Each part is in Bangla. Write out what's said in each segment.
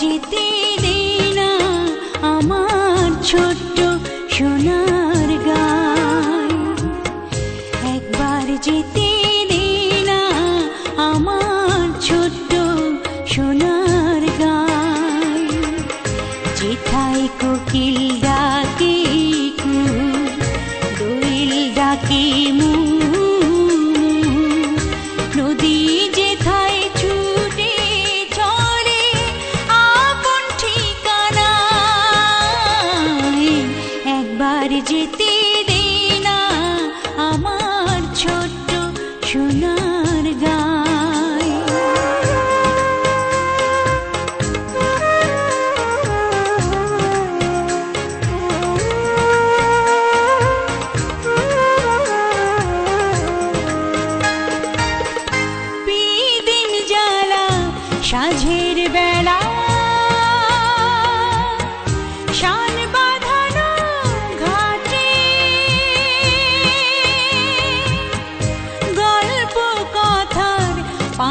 যেতে দেয় না আমার ছোট্ট সোনা যেতে দে না আমার ছোট্ট সোনার গায় বিদিন জ্বালা সাঝের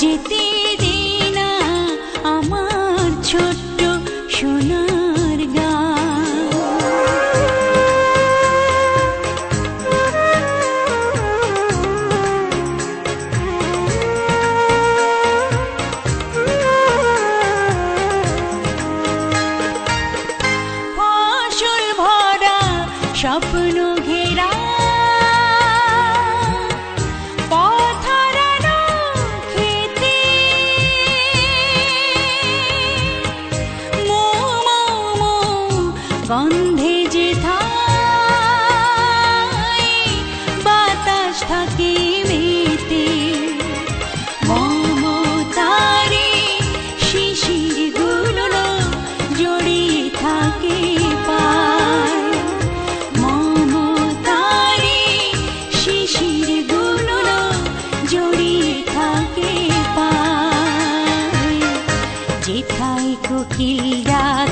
যেতে দে না আমার ছোট্ট সোনার ভরা স্বপ্ন গন্ধে যে বাতাস থাকে মেতে। মমতারে শিশিরগুলো জড়িয়ে থাকে পায়। মমতারে শিশিরগুলো জড়িয়ে থাকে পায়। যেথায় কোকিল ডাকে